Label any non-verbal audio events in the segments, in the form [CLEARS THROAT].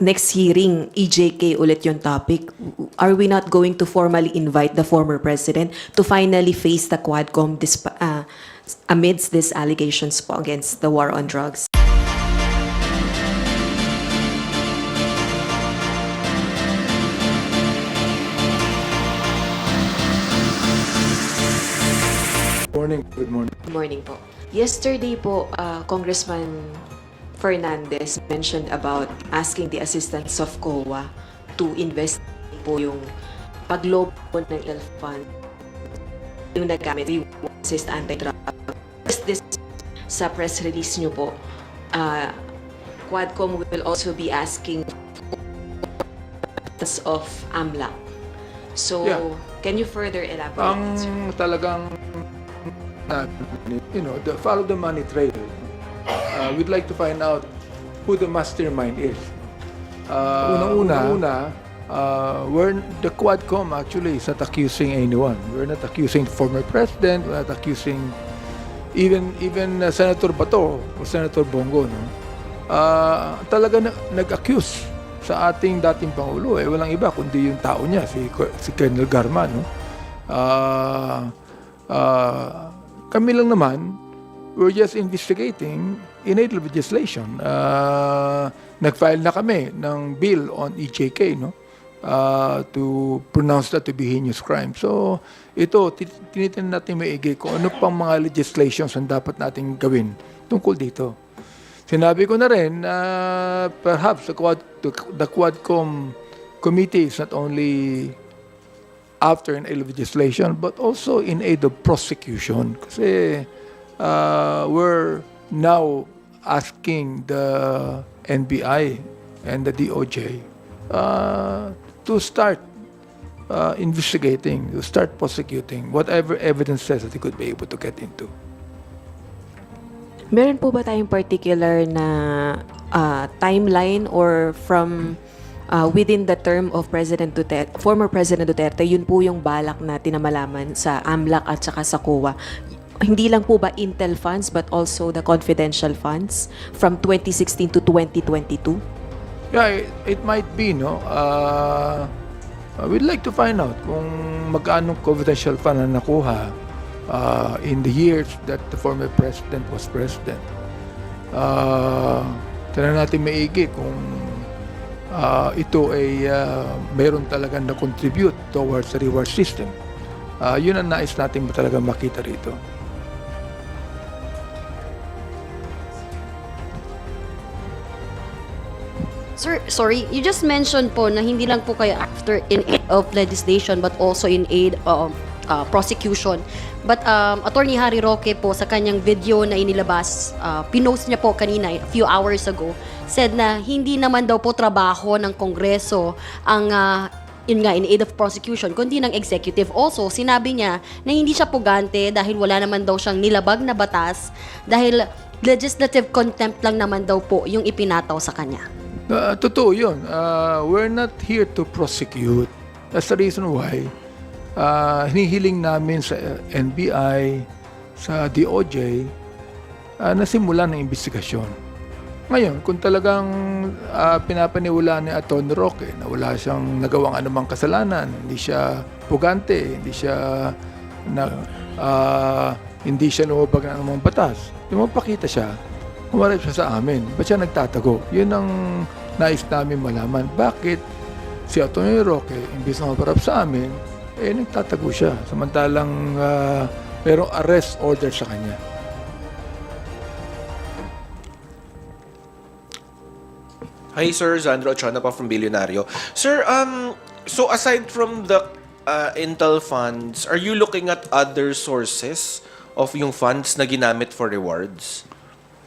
next hearing, EJK ulit yung topic, are we not going to formally invite the former president to finally face the Quadcom disp- uh, amidst these allegations po against the war on drugs? Good Morning, good morning. Good morning po. Yesterday po, uh, Congressman Fernandez mentioned about asking the assistance of COA to invest po yung paglobo ng health fund yung nagamit yung assist anti-drug. This, sa press release nyo po, uh, Quadcom will also be asking of AMLAC. So, Yeah. can you further elaborate? Ang talagang, uh, you know, the follow the money trail. Uh, we'd like to find out who the mastermind is. Uh, Unang-una, una, uh, we're, the Quadcom actually is not accusing anyone. We're not accusing former president. We're not accusing even even uh, Senator Bato o Senator Bongo. No? Uh, talaga na, nag-accuse sa ating dating Pangulo. Eh, walang iba kundi yung tao niya, si, si Colonel Garma. No? Ah, ah, kami lang naman, we're just investigating innate legislation. Ah, nag-file na kami ng bill on EJK, no? Ah, to pronounce that to be heinous crime. So, ito, ti- tinitin natin maigi kung ano pang mga legislations ang dapat nating gawin tungkol dito. Sinabi ko na rin na perhaps the, Quad, the Quadcom committee is not only after an aid of legislation, but also in aid of prosecution. Kasi uh, we're now asking the NBI and the DOJ uh, to start uh, investigating, to start prosecuting whatever evidence says that they could be able to get into. Meron po ba tayong particular na ah, timeline or from ah, within the term of President Duterte, former President Duterte, yun po yung balak natin na malaman sa AMLAC at saka sa COA. Hindi lang po ba Intel funds but also the confidential funds from 2016 to 2022? Yeah, it, it might be, no? Uh, we'd like to find out kung magkano confidential fund na nakuha uh, in the years that the former president was president. Uh, Tignan natin maigi kung uh, ito ay uh, mayroon talagang na-contribute towards the reward system. Uh, yun ang nais natin talaga makita rito. Sir, sorry, you just mentioned po na hindi lang po kayo after in aid of legislation but also in aid of uh, prosecution. But um, Attorney Harry Roque po sa kanyang video na inilabas, uh, pinost niya po kanina a few hours ago, said na hindi naman daw po trabaho ng Kongreso ang uh, yun nga, in aid of prosecution, kundi ng executive. Also, sinabi niya na hindi siya pugante dahil wala naman daw siyang nilabag na batas dahil legislative contempt lang naman daw po yung ipinataw sa kanya. Uh, totoo yun. Uh, we're not here to prosecute. That's the reason why uh, hinihiling namin sa NBI, sa DOJ, uh, na simulan ng investigasyon. Ngayon, kung talagang uh, pinapaniwala ni Atty. Roque na wala siyang nagawang anumang kasalanan, hindi siya pugante, hindi siya na, uh, hindi siya lumabag ng anumang batas, lumapakita siya, humarap siya sa amin. Ba't siya nagtatago? Yun ang nais namin malaman. Bakit si Atty. Roque, imbis na humarap sa amin, eh nagtatago siya. Samantalang uh, merong arrest order sa kanya. Hi, Sir. Zandro Ochona pa from Billionario. Sir, um, so aside from the uh, Intel funds, are you looking at other sources of yung funds na ginamit for rewards?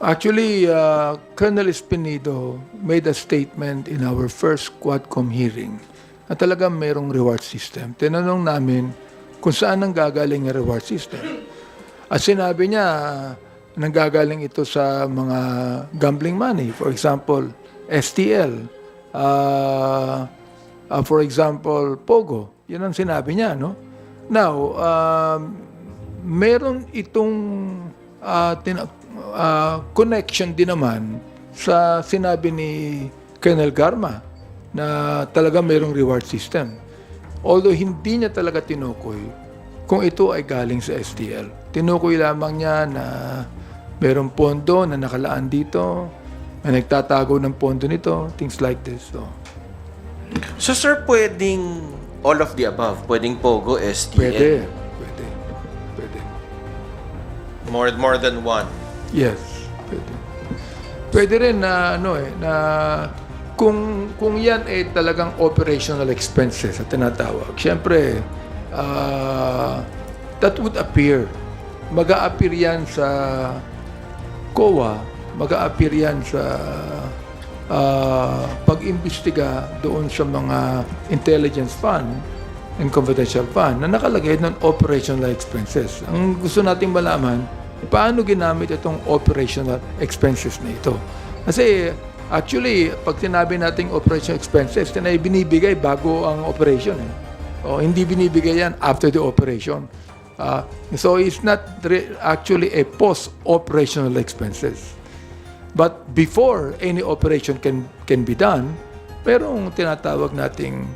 Actually, uh, Colonel Espinido made a statement in our first Quadcom hearing na talagang mayroong reward system. Tinanong namin kung saan ang gagaling ang reward system. At sinabi niya, nanggagaling ito sa mga gambling money. For example, STL. Uh, uh, for example, Pogo. Yan ang sinabi niya, no? Now, um, meron itong uh, uh, connection din naman sa sinabi ni Colonel Garma na talaga mayroong reward system. Although hindi niya talaga tinukoy kung ito ay galing sa STL. Tinukoy lamang niya na mayroong pondo na nakalaan dito, na nagtatago ng pondo nito, things like this. So, So sir, pwedeng all of the above. Pwedeng Pogo, STL. pwede, pwede, pwede. More, more than one. Yes, pwede. Pwede rin na ano eh na kung kung yan ay talagang operational expenses at tinatawag. Siyempre, ah, that would appear. Mag-a-appear yan sa COA, mag-a-appear yan sa ah, pag-imbestiga doon sa mga intelligence fund and confidential fund na nakalagay ng operational expenses. Ang gusto nating malaman, paano ginamit itong operational expenses na ito? Kasi actually, pag sinabi nating operational expenses, yan ay binibigay bago ang operation. Eh. O, hindi binibigay yan after the operation. Ah, so it's not actually a post-operational expenses. But before any operation can can be done, merong tinatawag nating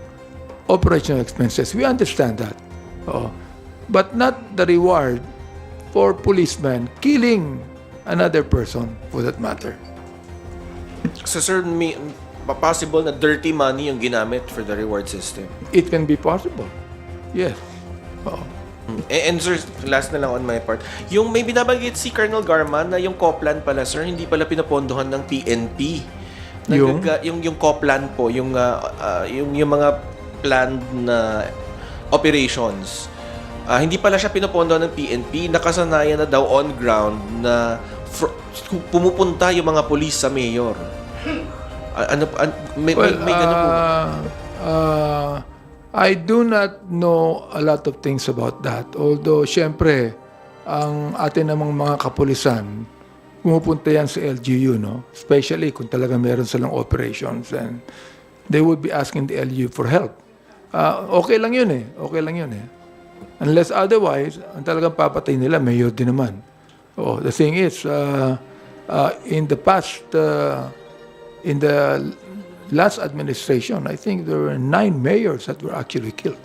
operational expenses. We understand that. Oo. But not the reward for policemen killing another person for that matter. So sir, may, possible na dirty money yung ginamit for the reward system. It can be possible. Yes. Oo. Mm. And, and sir, last na lang on my part. Yung may binabanggit si Colonel Garma na yung Coplan pala, sir, hindi pala pinapondohan ng PNP. Yung? Nagaga- yung yung Coplan po, yung ah, ah, yung yung mga planned na operations. Ah, hindi pala siya pinapondohan ng PNP, nakasanayan na daw on ground na fr- pumupunta yung mga police sa mayor. Ah, ano an, may, may, may ganun po. ba? uh, uh, I do not know a lot of things about that. Although, syempre, ang atin namang mga kapulisan, pumupunta yan sa LGU, no? Especially kung talaga meron silang operations and they would be asking the LGU for help. Ah, okay lang yun eh. Okay lang yun eh. Unless otherwise, ang talagang papatay nila, mayor din naman. Oh, the thing is, uh, uh, in the past, uh, in the last administration, I think there were nine mayors that were actually killed.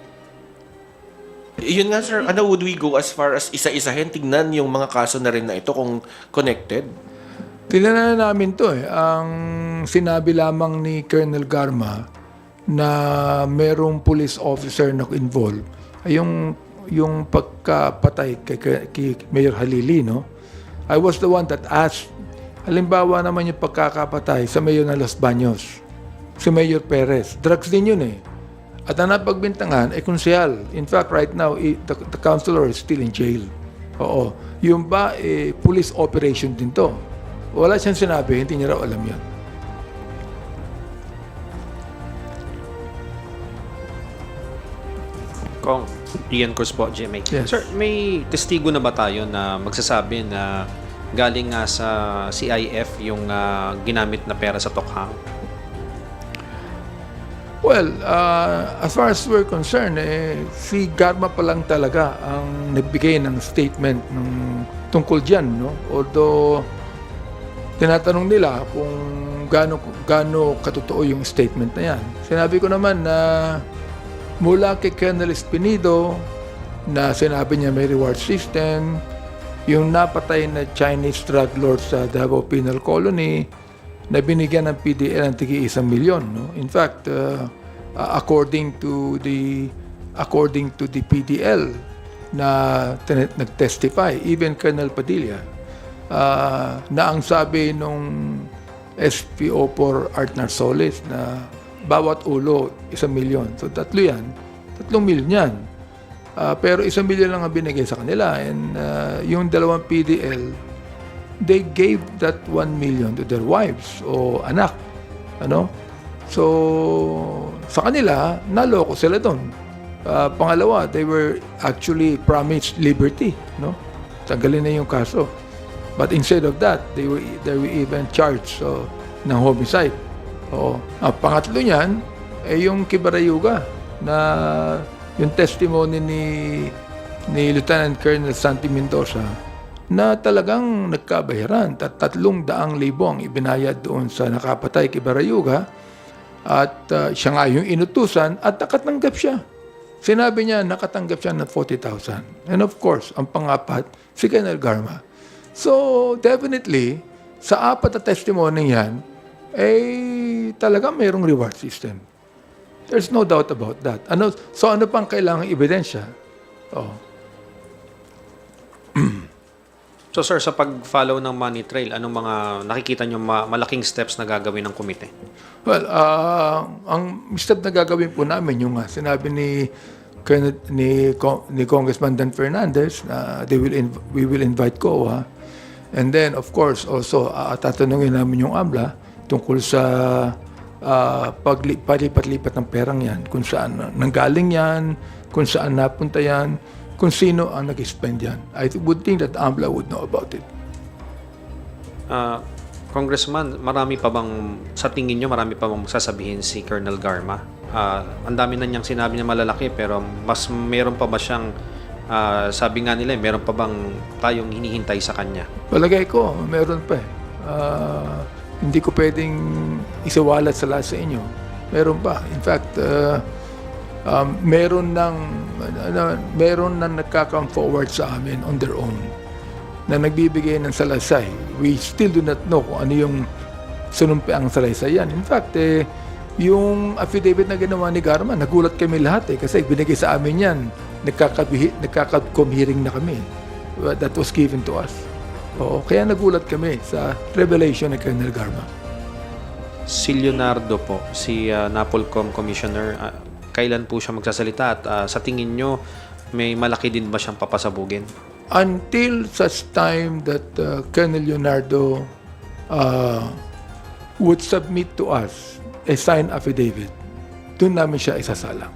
Yun nga sir, ano would we go as far as isa-isahin tignan yung mga kaso na rin na ito kung connected? Tinanong namin to eh. Ang sinabi lamang ni Colonel Garma na merong police officer na involved ay yung, yung pagkapatay kay, kay, Mayor Halili, no? I was the one that asked, halimbawa naman yung pagkakapatay sa Mayor ng Los Baños, si Mayor Perez. Drugs din yun eh. At ang napagbintangan ay konsehal. In fact, right now, i- the, the councilor is still in jail. Oo. Yung ba, eh, police operation din to. Wala siyang sinabi, hindi niya raw alam yan. Kong, Ian Cruz po, GMA. Yes. Sir, may testigo na ba tayo na magsasabi na galing nga sa CIF yung ah, ginamit na pera sa Tokhang? Well, uh, as far as we're concerned, eh, si Garma pa lang talaga ang nagbigay ng statement ng tungkol dyan. No? Although, tinatanong nila kung gaano, gaano katotoo yung statement na yan. Sinabi ko naman na mula kay Colonel Espinido na sinabi niya may reward system, yung napatay na Chinese drug lord sa Davao Penal Colony na binigyan ng PDL ng tigi isang milyon. No? In fact, uh, according to the according to the PDL na nag-testify, even Colonel Padilla, uh, na ang sabi nung SPO for Art Narsoles na bawat ulo isang milyon. So tatlo yan. Tatlong milyon yan. Ah, pero isang milyon lang ang binigay sa kanila. And ah, yung dalawang PDL, they gave that 1 million to their wives o anak. Ano? So, sa kanila, naloko sila doon. Ah, pangalawa, they were actually promised liberty. No? Tanggalin na yung kaso. But instead of that, they were, they were even charged so, ng homicide. Oo. Ang pangatlo niyan, eh yung Kibarayuga na yung testimony ni ni Lieutenant Colonel Santi Mendoza na talagang nagkabayaran. Tat tatlong daang libo ang ibinayad doon sa nakapatay kay Barayuga At uh, siya nga yung inutusan at nakatanggap siya. Sinabi niya, nakatanggap siya ng 40,000. And of course, ang pangapat, si Colonel Garma. So, definitely, sa apat na testimony yan, eh, talaga mayroong reward system. There's no doubt about that. Ano, so, ano pang kailangang ebidensya? Oh. So sir, sa pag-follow ng money trail, anong mga nakikita nyo ma- malaking steps na gagawin ng komite? Well, ah, ang step na gagawin po namin yung nga sinabi ni ni ni Congressman Dan Fernandez na they will we will invite COA and then of course also ah, tatanungin namin yung AMLA tungkol sa ah, pagli- palipat-lipat ng perang yan kung saan nanggaling yan kung saan napunta yan kung sino ang nag-spend yan I would think that AMLA would know about it Ah, Congressman, marami pa bang, sa tingin nyo, marami pa bang sasabihin si Colonel Garma? Ah, ang dami na niyang sinabi niya malalaki, pero mas meron pa ba siyang, ah, sabi nga nila, eh, meron pa bang tayong hinihintay sa kanya? Palagay ko, meron pa eh. Ah, hindi ko pwedeng isawalat sa lahat sa inyo. Meron pa. In fact, ah, um, meron ng ano, meron na nagka-come forward sa amin on their own na nagbibigay ng salaysay. We still do not know kung ano yung sunumpiang salaysay yan. In fact, eh, yung affidavit na ginawa ni Garma, nagulat kami lahat eh, kasi binigay sa amin yan. Nagkakabihi, nagkaka-com hearing na kami. That was given to us. Oo, kaya nagulat kami sa revelation ni Colonel Garma. Si Leonardo po, si ah, Napolcom Commissioner, ah, kailan po siya magsasalita at ah, sa tingin nyo, may malaki din ba siyang papasabugin? Until such time that uh, Colonel Leonardo uh, would submit to us a signed affidavit, doon namin siya isasalang.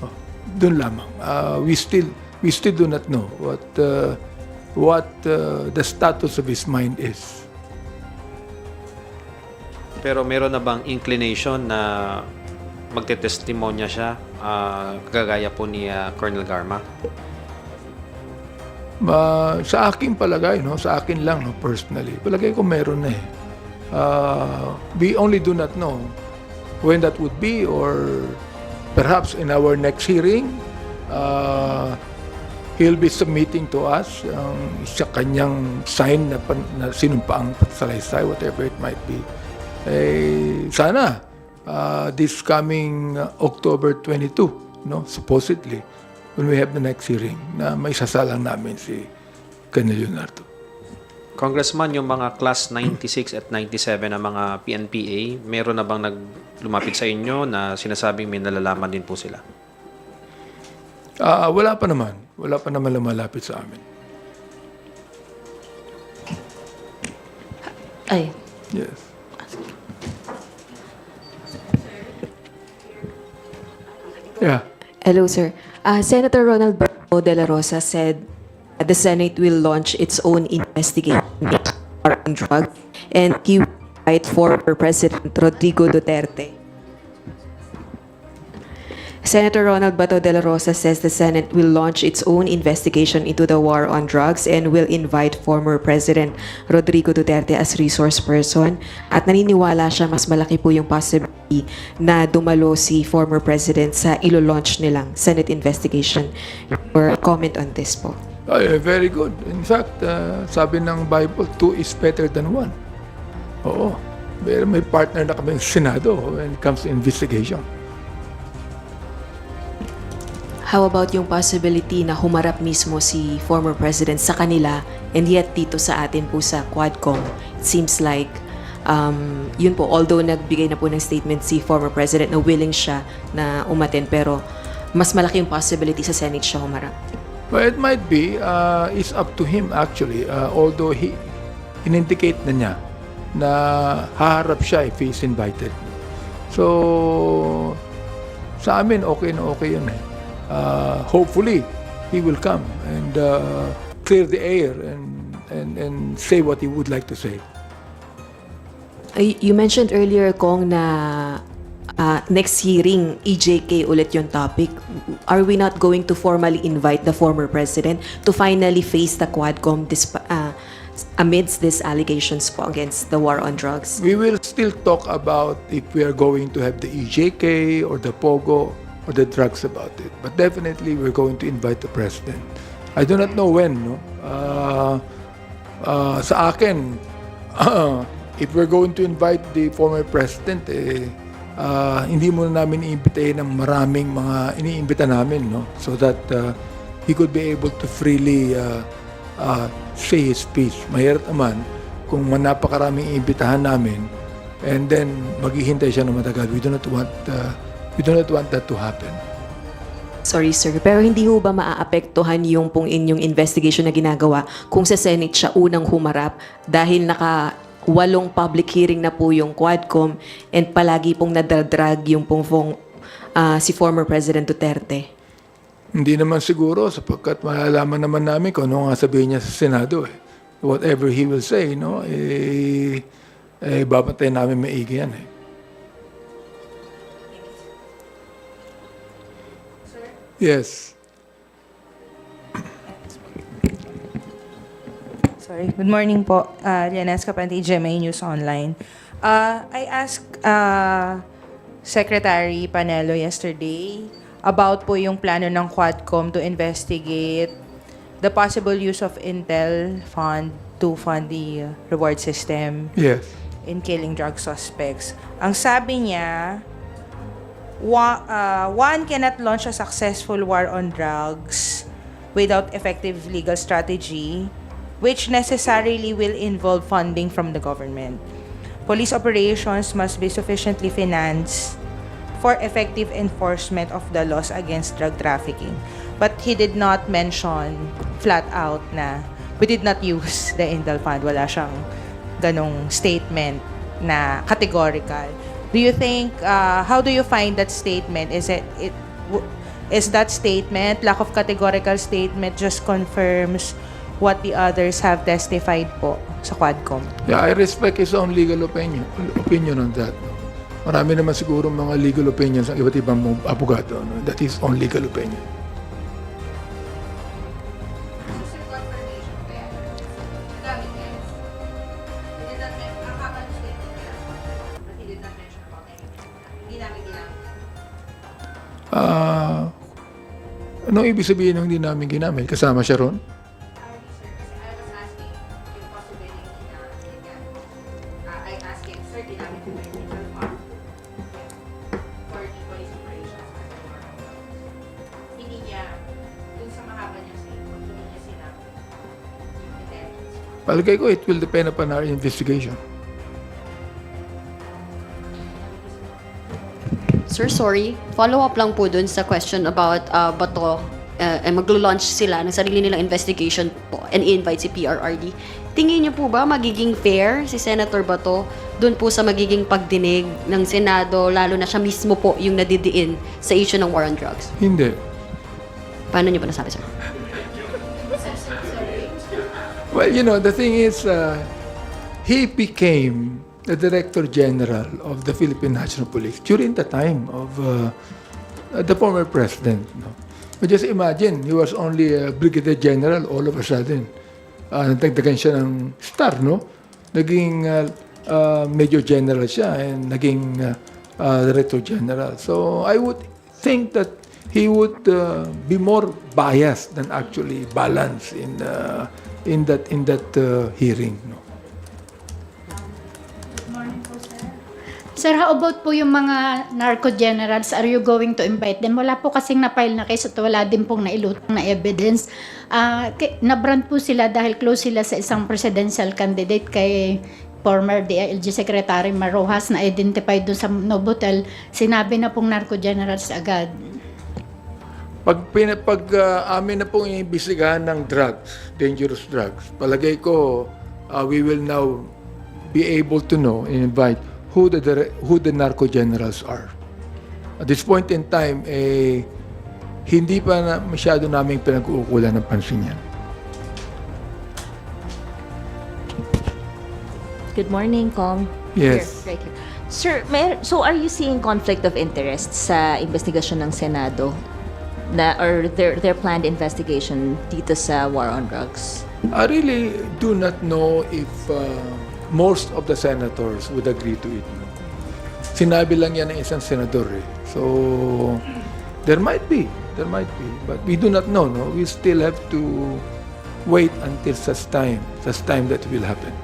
Oh, doon lamang. Uh, we still we still do not know what uh, what uh, the status of his mind is. Pero meron na bang inclination na magte-testimonya siya, ah, kagaya po ni ah, Colonel Garma? Ma, sa akin palagay, no, sa akin lang, no, personally, palagay ko meron na eh. Uh, we only do not know when that would be or perhaps in our next hearing, uh, he'll be submitting to us ang sa kanyang sign na, pan, na sinumpaang salaysay, whatever it might be. Eh, sana, uh, this coming uh, October 22, no, supposedly, when we have the next hearing, na may sasalang namin si Colonel Leonardo. Congressman, yung mga class 96 at 97 na mga PNPA, meron na bang nag lumapit sa inyo na sinasabing may nalalaman din po sila? Ah, wala pa naman. Wala pa naman lumalapit sa amin. Ay, Yes. Yeah. hello sir. Uh, Senator Ronald Barco de la Rosa said the Senate will launch its own investigation on drugs and he will fight former President Rodrigo Duterte. Senator Ronald Bato de la Rosa says the Senate will launch its own investigation into the war on drugs and will invite former President Rodrigo Duterte as resource person. At naniniwala siya mas malaki po yung possibility na dumalo si former President sa ilo-launch nilang Senate investigation. Or comment on this po. Ay, very good. In fact, uh, sabi ng Bible, two is better than one. Oo. Pero may partner na kami sa Senado when it comes to investigation. How about yung possibility na humarap mismo si former president sa kanila and yet dito sa atin po sa Quadcom, it seems like um, yun po, although nagbigay na po ng statement si former president na willing siya na umaten pero mas malaki yung possibility sa Senate siya humarap. Well, it might be. Uh, it's up to him actually. Uh, although he in-indicate na niya na haharap siya if he's invited. So, sa amin, okay na okay yun eh. Uh, hopefully, he will come and uh, clear the air and, and, and say what he would like to say. Ay, You mentioned earlier, Kong, na ah, next hearing, EJK ulit yung topic. Are we not going to formally invite the former president to finally face the Quadcom ah, amidst these allegations po against the war on drugs? We will still talk about if we are going to have the EJK or the POGO or the drugs about it. But definitely, we're going to invite the president. I do not know when, no? Uh, uh, sa akin, [CLEARS THROAT] if we're going to invite the former president, eh, uh, hindi muna namin iimbitahin ng maraming mga iniimbita namin, no? So that uh, he could be able to freely uh, uh, say his speech. Mahirap naman kung napakaraming iimbitahan namin and then maghihintay siya ng matagal. We do not want uh, we do not want that to happen. Sorry sir, pero hindi ho ba maaapektuhan yung pong inyong investigation na ginagawa kung sa Senate siya unang humarap dahil naka walong public hearing na po yung Quadcom and palagi pong nadadrag yung pong, pong ah, si former President Duterte? Hindi naman siguro sapagkat malalaman naman namin kung ano nga sabihin niya sa Senado. Eh. Whatever he will say, no, eh, eh babantay namin maigi yan. Eh. Yes. Sorry. Good morning po. Uh, Lianes Kapante, GMA News Online. Uh, I asked uh, Secretary Panelo yesterday about po yung plano ng Quadcom to investigate the possible use of Intel fund to fund the reward system Yes. in killing drug suspects. Ang sabi niya, wa- uh, one cannot launch a successful war on drugs without effective legal strategy, which necessarily will involve funding from the government. Police operations must be sufficiently financed for effective enforcement of the laws against drug trafficking. But he did not mention flat out na we did not use the Intel Fund. Wala siyang ganong statement na categorical. Do you think, uh, how do you find that statement? Is it, it is that statement, lack of categorical statement, just confirms what the others have testified po sa Quadcom? Yeah, I respect his own legal opinion opinion on that. Marami naman siguro mga legal opinions ng iba't ibang abogado. No? That is own legal opinion. Anong ibig sabihin ng hindi namin ginamit? Kasama siya ron? Palagay ko, it will depend upon our investigation. Sir, sorry. Follow-up lang po dun sa question about uh, Bato. Uh, eh, maglo-launch sila ng sarili nilang investigation po and i-invite si PRRD. Tingin niyo po ba magiging fair si Senator Bato dun po sa magiging pagdinig ng Senado, lalo na siya mismo po yung nadidiin sa issue ng war on drugs? Hindi. Paano niyo ba nasabi, sir? Well, you know, the thing is, uh, he became the Director General of the Philippine National Police during the time of uh, the former president. No? But just imagine, he was only a Brigadier General all of a sudden. Uh, nagdagdagan siya ng star, no? Naging uh, uh, Major General siya and naging uh, uh, Director General. So I would think that he would uh, be more biased than actually balanced in uh, in that in that uh, hearing. No? Sir, how about po yung mga narco generals? Are you going to invite them? Wala po kasing na-file na case at wala din pong nailutang na evidence. Ki- nabrand po sila dahil close sila sa isang presidential candidate kay former DILG Secretary Marojas na identified doon sa Novotel. Sinabi na pong narco generals agad. Pag, pag uh, amin na pong iimbestigahan ng drugs, dangerous drugs, palagay ko uh, we will now be able to know and invite who the who the narco generals are. At this point in time, eh, hindi pa na masyado naming pinag-uukulan ng pansin yan. Good morning, Kong. Yes. Here, right here. Sir, mer so are you seeing conflict of interest sa investigasyon ng Senado na or their their planned investigation dito sa war on drugs? I really do not know if uh, most of the senators would agree to it. no? Sinabi lang yan ng isang senador eh. So, there might be. There might be. But we do not know. No? We still have to wait until such time, such time that will happen.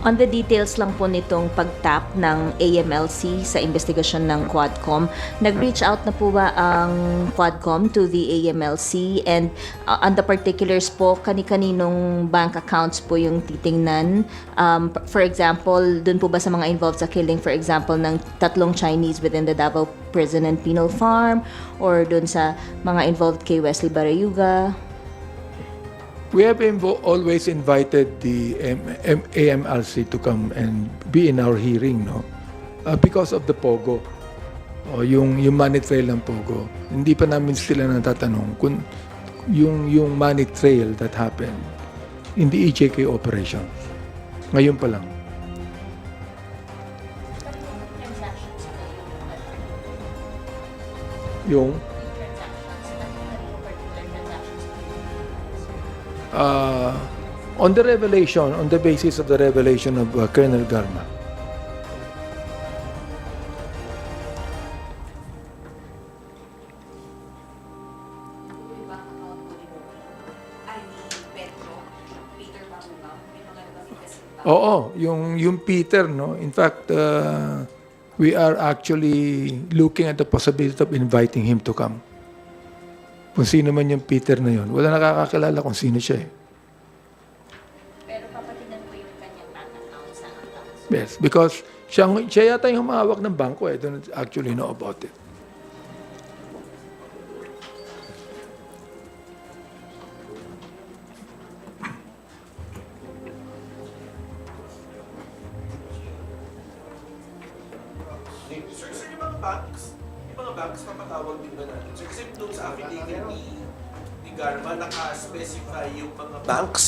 On the details lang po nitong pagtap ng AMLC sa investigasyon ng Quadcom, nag-reach out na po ba ang Quadcom to the AMLC and uh, on the particulars po, kani-kaninong bank accounts po yung titingnan? Um, for example, dun po ba sa mga involved sa killing, for example, ng tatlong Chinese within the Davao Prison and Penal Farm or dun sa mga involved kay Wesley Barayuga? We have invo- always invited the M- M- AMLC to come and be in our hearing, no? Uh, because of the POGO. O yung, yung money trail ng POGO. Hindi pa namin sila natatanong kung yung, yung money trail that happened in the EJK operations. Ngayon pa lang. Yung uh, on the revelation, on the basis of the revelation of uh, Colonel Garma. Oo, yung yung Peter no. In fact, uh, we are actually looking at the possibility of inviting him to come. Kung sino man yung Peter na yun. Wala nakakakilala kung sino siya eh. Pero papatinan po yung kanyang bank account sa Yes, because siya, siya yata yung humahawak ng bangko eh. Don't actually know about it.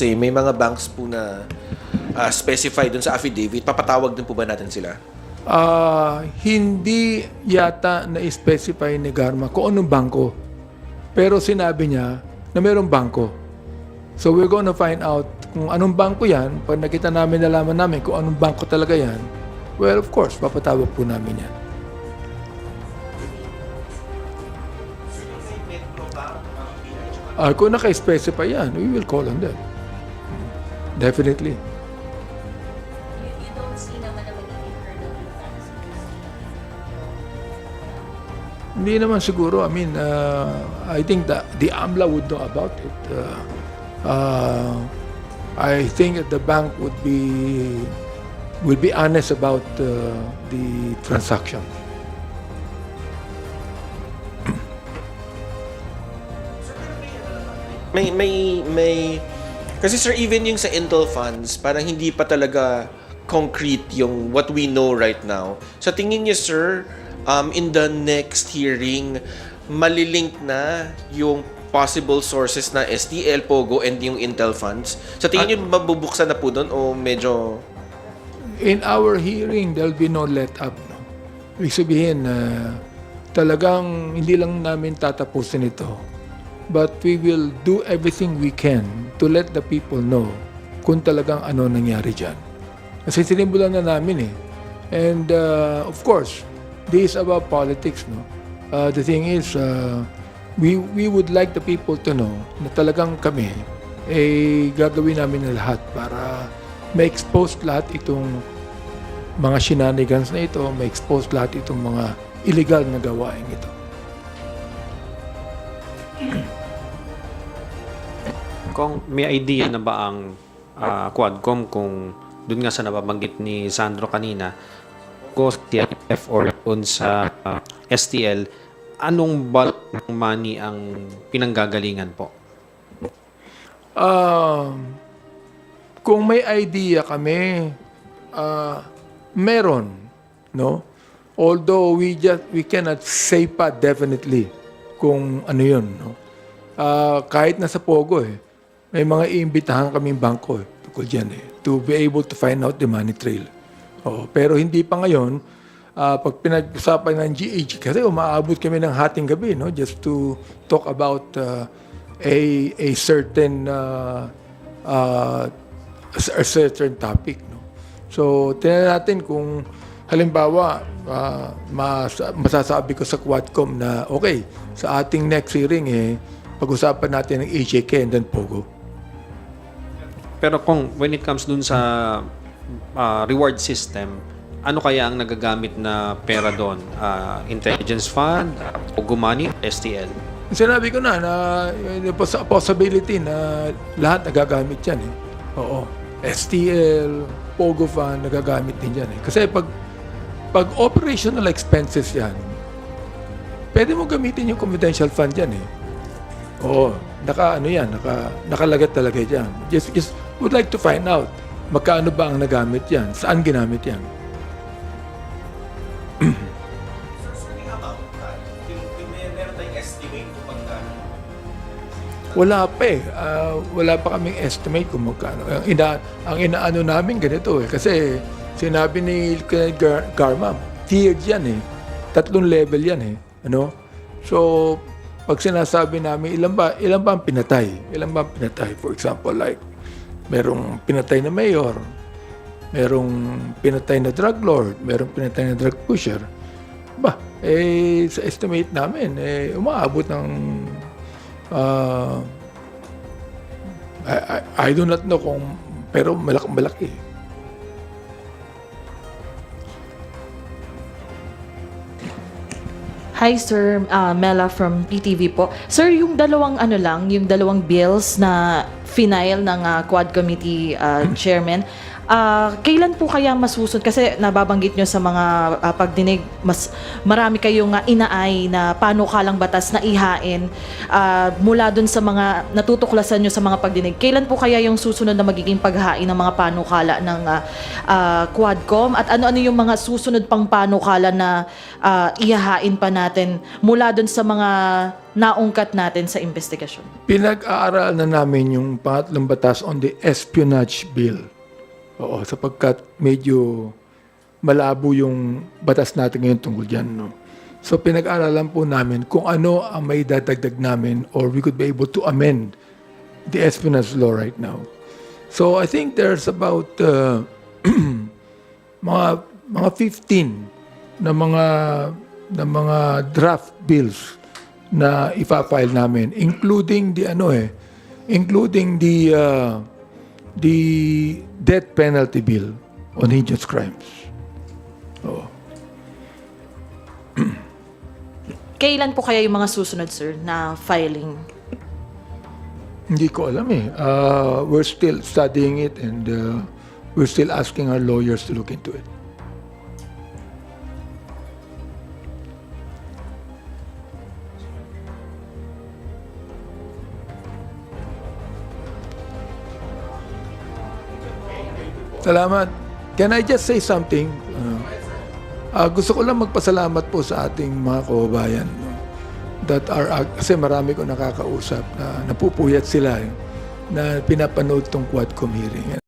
Eh. May mga banks po na ah, specify doon sa affidavit. Papatawag din po ba natin sila? Ah, hindi yata na-specify ni Garma kung anong bangko. Pero sinabi niya na mayroong bangko. So we're gonna find out kung anong bangko yan. Pag nakita namin, nalaman namin kung anong bangko talaga yan, well, of course, papatawag po namin yan. Ah, kung naka-specify yan, we will call on them. Definitely. Hindi naman siguro. I mean, uh, I think that the AMLA would know about it. Uh, uh, I think that the bank would be will be honest about uh, the transaction. May, may, may... Kasi sir, even yung sa Intel funds, parang hindi pa talaga concrete yung what we know right now. Sa tingin niyo, sir, um, in the next hearing, malilink na yung possible sources na STL, POGO, and yung Intel funds? Sa tingin niyo, mabubuksan na po doon o medyo... In our hearing, there'll be no let up. No? Ibig sabihin, uh, talagang hindi lang namin tatapusin ito. But we will do everything we can to let the people know kung talagang ano nangyari dyan. Kasi sinimulan na namin eh. And uh, of course, this is about politics. No? Uh, the thing is, uh, we, we would like the people to know na talagang kami eh gagawin namin na lahat para ma-expose lahat itong mga shenanigans na ito, ma-expose lahat itong mga illegal na gawain ito. Kung may idea na ba ang ah, Quadcom kung doon nga sa nababanggit ni Sandro kanina, ko TFF or doon sa ah, STL, anong bulk ng money ang pinanggagalingan po? Um, kung may idea kami, ah, meron, no? Although we just we cannot say pa definitely kung ano 'yun, no? Ah, kahit nasa Pogo eh, may mga iimbitahan kaming bangko eh, tungkol dyan eh, to be able to find out the money trail. Oo, pero hindi pa ngayon, ah, pag pinag-usapan ng GH, kasi umaabot kami ng hating gabi, no? Just to talk about ah, a, a certain uh, uh, a certain topic, no? So, tingnan natin kung halimbawa, ah, mas, masasabi ko sa Quadcom na, okay, sa ating next hearing, eh, pag-usapan natin ng HJK and then POGO. Pero kung when it comes dun sa ah, reward system, ano kaya ang nagagamit na pera doon? Ah, intelligence fund, Pogo money, STL? Sinabi ko na na yung poss- possibility na lahat nagagamit yan eh. Oo. STL, Pogo Fund, nagagamit din yan eh. Kasi pag, pag operational expenses yan, pwede mo gamitin yung confidential fund yan eh. Oo. Naka ano yan, naka, nakalagat talaga yan. Just, just would like to find out magkano ba ang nagamit yan? Saan ginamit yan? [CLEARS THROAT] Wala pa eh. Ah, wala pa kaming estimate kung magkano. Ang, ina, ang inaano namin ganito eh. Kasi sinabi ni Gar- Garma, tiered yan eh. Tatlong level yan eh. Ano? So, pag sinasabi namin, ilan ba, ilan ba ang pinatay? Ilan ba ang pinatay? For example, like, merong pinatay na mayor, merong pinatay na drug lord, merong pinatay na drug pusher. Ba, eh, sa estimate namin, eh, umaabot ng Ah, I, I, I do not know kung pero malaki malaki. Hi Sir uh, Mela from PTV po. Sir, yung dalawang ano lang, yung dalawang bills na final ng uh, Quad Committee uh, Chairman, uh, kailan po kaya masusunod? Kasi nababanggit nyo sa mga uh, pagdinig, mas marami kayong uh, inaay na panukalang batas na ihain uh, mula dun sa mga natutuklasan nyo sa mga pagdinig. Kailan po kaya yung susunod na magiging paghain ng mga panukala ng uh, uh, Quadcom? At ano-ano yung mga susunod pang panukala na uh, ihahain pa natin mula dun sa mga naungkat natin sa investigasyon? Pinag-aaral na namin yung pangatlong batas on the espionage bill. Oo, sapagkat medyo malabo yung batas natin ngayon tungkol dyan. No? So pinag-aaralan po namin kung ano ang may dadagdag namin or we could be able to amend the espionage law right now. So I think there's about uh, [CLEARS THROAT] mga mga 15 na mga na mga draft bills na ifa-file namin including the ano eh including the uh, the death penalty bill on heinous crimes. Oo. [CLEARS THROAT] Kailan po kaya yung mga susunod, sir, na filing? Hindi ko alam eh. Uh, we're still studying it and uh, we're still asking our lawyers to look into it. Salamat. Can I just say something? Uh, uh, gusto ko lang magpasalamat po sa ating mga kababayan no, that are, uh, kasi marami ko nakakausap na napupuyat sila eh, na pinapanood tong Quadcom hearing.